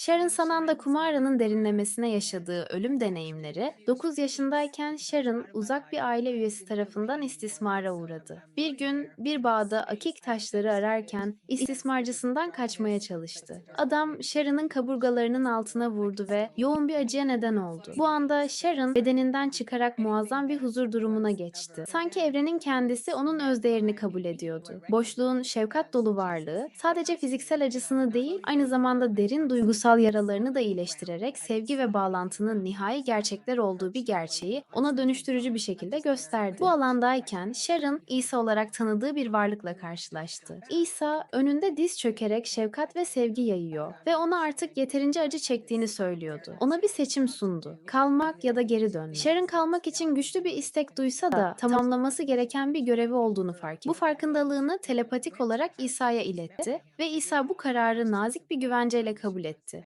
Sharon Sananda Kumara'nın derinlemesine yaşadığı ölüm deneyimleri, 9 yaşındayken Sharon uzak bir aile üyesi tarafından istismara uğradı. Bir gün bir bağda akik taşları ararken istismarcısından kaçmaya çalıştı. Adam Sharon'ın kaburgalarının altına vurdu ve yoğun bir acıya neden oldu. Bu anda Sharon bedeninden çıkarak muazzam bir huzur durumuna geçti. Sanki evrenin kendisi onun özdeğerini kabul ediyordu. Boşluğun şefkat dolu varlığı sadece fiziksel acısını değil aynı zamanda derin duygusal yaralarını da iyileştirerek sevgi ve bağlantının nihai gerçekler olduğu bir gerçeği ona dönüştürücü bir şekilde gösterdi. Bu alandayken Sharon İsa olarak tanıdığı bir varlıkla karşılaştı. İsa önünde diz çökerek şefkat ve sevgi yayıyor ve ona artık yeterince acı çektiğini söylüyordu. Ona bir seçim sundu. Kalmak ya da geri dönmek. Sharon kalmak için güçlü bir istek duysa da tamamlaması gereken bir görevi olduğunu fark etti. Bu farkındalığını telepatik olarak İsa'ya iletti ve İsa bu kararı nazik bir güvenceyle kabul etti.